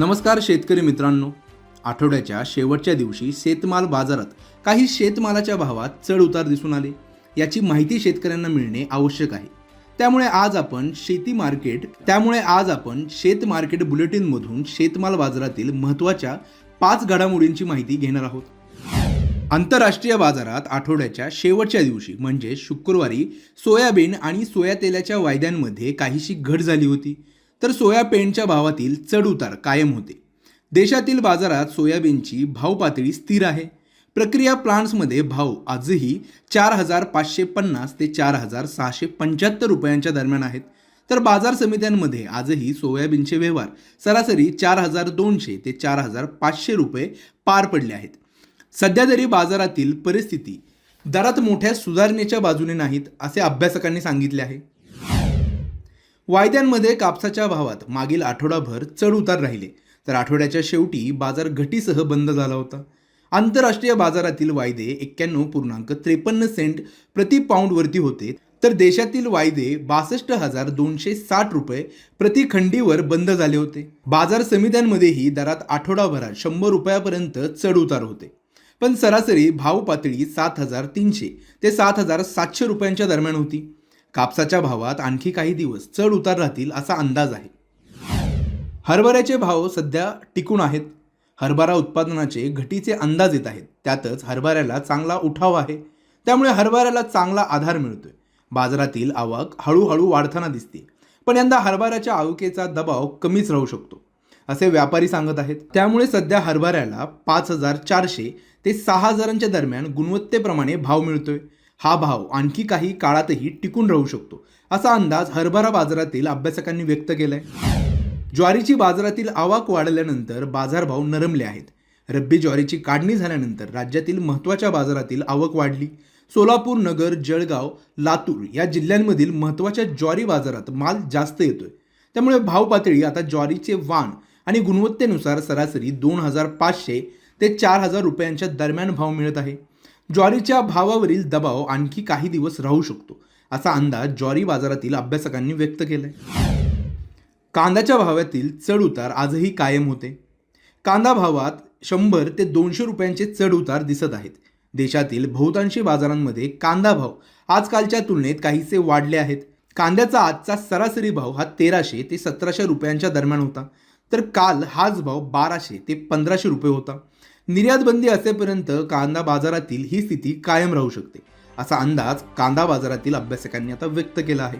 नमस्कार शेतकरी मित्रांनो. आठवड्याच्या शेवटच्या दिवशी शेतमाल बाजारात काही शेतमालाच्या भावात चढ उतार दिसून आले. याची माहिती शेतकऱ्यांना मिळणे आवश्यक आहे. त्यामुळे आज आपण शेती मार्केट त्यामुळे आज आपण शेत मार्केट बुलेटिनमधून शेतमाल बाजारातील महत्त्वाच्या पाच घडामोडींची माहिती घेणार आहोत. आंतरराष्ट्रीय बाजारात आठवड्याच्या शेवटच्या दिवशी म्हणजे शुक्रवारी सोयाबीन आणि सोया तेलाच्या वायद्यांमध्ये काहीशी घट झाली होती. तर सोयाबीनच्या भावातील चढउतार कायम होते. देशातील बाजारात सोयाबीनची भाव पातळी स्थिर आहे. प्रक्रिया प्लांट्समध्ये भाव आजही चार हजार पाचशे पन्नास ते चार हजार सहाशे पंच्याहत्तर रुपयांच्या दरम्यान आहेत. तर बाजार समित्यांमध्ये आजही सोयाबीनचे व्यवहार सरासरी चार हजार दोनशे ते चार हजार पाचशे रुपये पार पडले आहेत. सध्या तरी बाजारातील परिस्थिती दरात मोठ्या सुधारणेच्या बाजूने नाहीत असे अभ्यासकांनी सांगितले आहे. वायद्यांमध्ये कापसाच्या भावात मागील आठवडाभर चढउतार राहिले. तर आठवड्याच्या शेवटी बाजार घटीसह बंद झाला होता. आंतरराष्ट्रीय बाजारातील वायदे एक्क्याण्णव पूर्णांक त्रेपन्न सेंट प्रति पाऊंडवरती होते. तर देशातील वायदे बासष्ट हजार दोनशे साठ रुपये प्रति खंडीवर बंद झाले होते. बाजार समित्यांमध्येही दरात आठवडाभरात शंभर रुपयापर्यंत चढउतार होते. पण सरासरी भाव पातळी सात हजार तीनशे ते सात हजार सातशे रुपयांच्या दरम्यान होती. कापसाच्या भावात आणखी काही दिवस चढ उतार राहतील असा अंदाज आहे. हरभऱ्याचे भाव सध्या टिकून आहेत. हरभरा उत्पादनाचे घटीचे अंदाज येत आहेत. त्यातच हरभऱ्याला चांगला उठाव आहे. त्यामुळे हरभऱ्याला चांगला आधार मिळतोय. बाजारातील आवक हळूहळू वाढताना दिसते. पण यंदा हरभऱ्याच्या आवकेचा दबाव कमीच राहू शकतो असे व्यापारी सांगत आहेत. त्यामुळे सध्या हरभऱ्याला पाच हजार चारशे ते सहा हजारांच्या दरम्यान गुणवत्तेप्रमाणे भाव मिळतोय. हा भाव आणखी काही काळातही टिकून राहू शकतो असा अंदाज हरभरा बाजारातील अभ्यासकांनी व्यक्त केलाय. ज्वारीची बाजारातील आवक वाढल्यानंतर बाजारभाव नरमले आहेत. रब्बी ज्वारीची काढणी झाल्यानंतर राज्यातील महत्त्वाच्या बाजारातील आवक वाढली. सोलापूर नगर जळगाव लातूर या जिल्ह्यांमधील महत्त्वाच्या ज्वारी बाजारात माल जास्त येतोय. त्यामुळे भाव पातळी आता ज्वारीचे वाण आणि गुणवत्तेनुसार सरासरी दोन हजार पाचशे ते चार हजार रुपयांच्या दरम्यान भाव मिळत आहे. ज्वारीच्या भावावरील दबाव आणखी काही दिवस राहू शकतो असा अंदाज ज्वारी बाजारातील अभ्यासकांनी व्यक्त केलाय. कांद्याच्या भावातील चढउतार आजही कायम होते. कांदा भावात शंभर ते दोनशे रुपयांचे चढउतार दिसत आहेत. देशातील बहुतांशी बाजारांमध्ये कांदा भाव आजकालच्या तुलनेत काहीसे वाढले आहेत. कांद्याचा आजचा सरासरी भाव हा तेराशे ते सतराशे रुपयांच्या दरम्यान होता. तर काल हाच भाव बाराशे ते पंधराशे रुपये होता. निर्यात बंदी असेपर्यंत कांदा बाजारातील ही स्थिती कायम राहू शकते असा अंदाज कांदा बाजारातील अभ्यासकांनी आता व्यक्त केला आहे.